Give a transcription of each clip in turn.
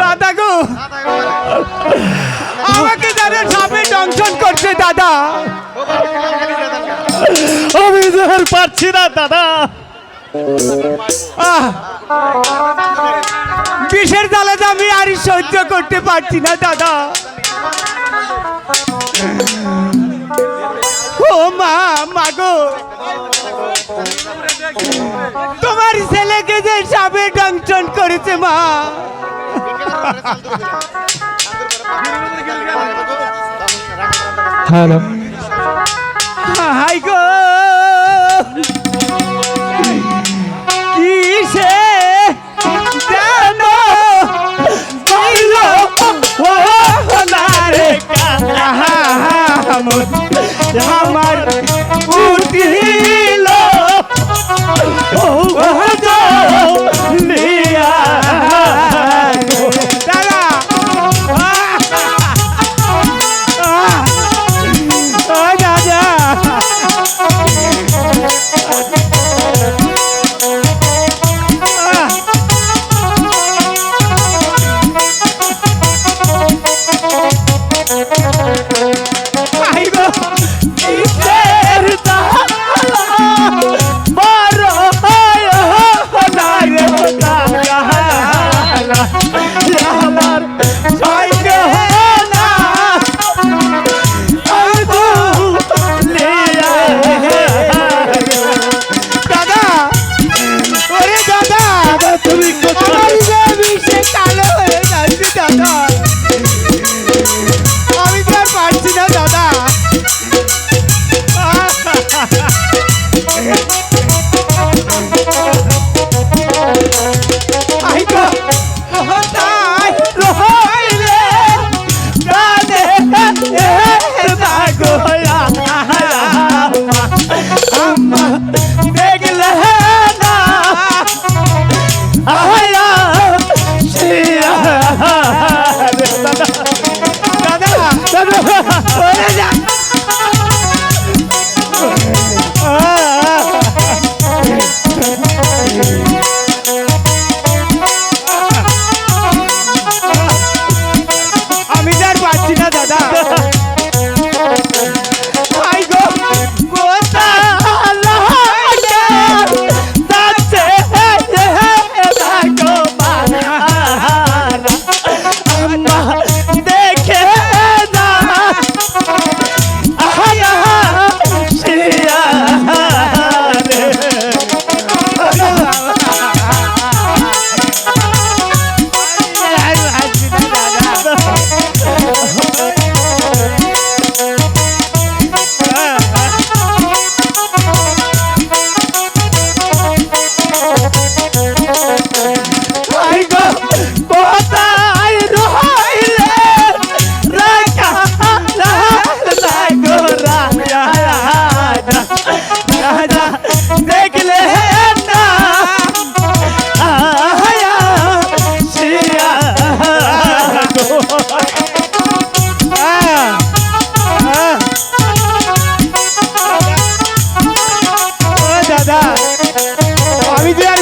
দাদা গো আমাকে যারা সাপে দংশন করছে, দাদা। আর পারছি না, দাদা! বিষের জ্বালাতে আমি আর সহ্য করতে পারছি না, দাদা। ও মা মাগো তোমার ছেলেকে যে সাপে দংশন করেছে মা। হ্যালো। হাই গো। কিসে জানো? দিল ও নারে আমার ও গো লিয়া Yeah.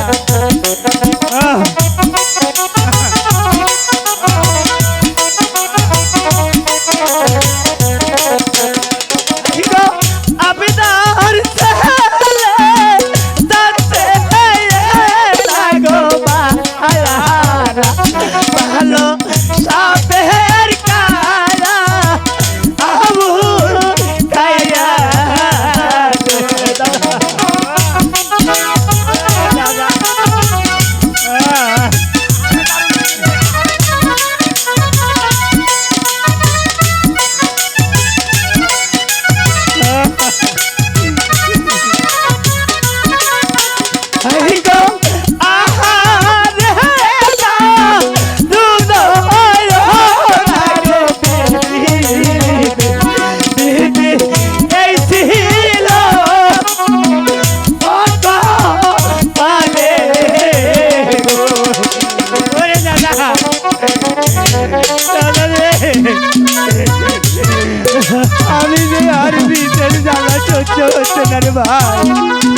হচ্ছে না রে ভাই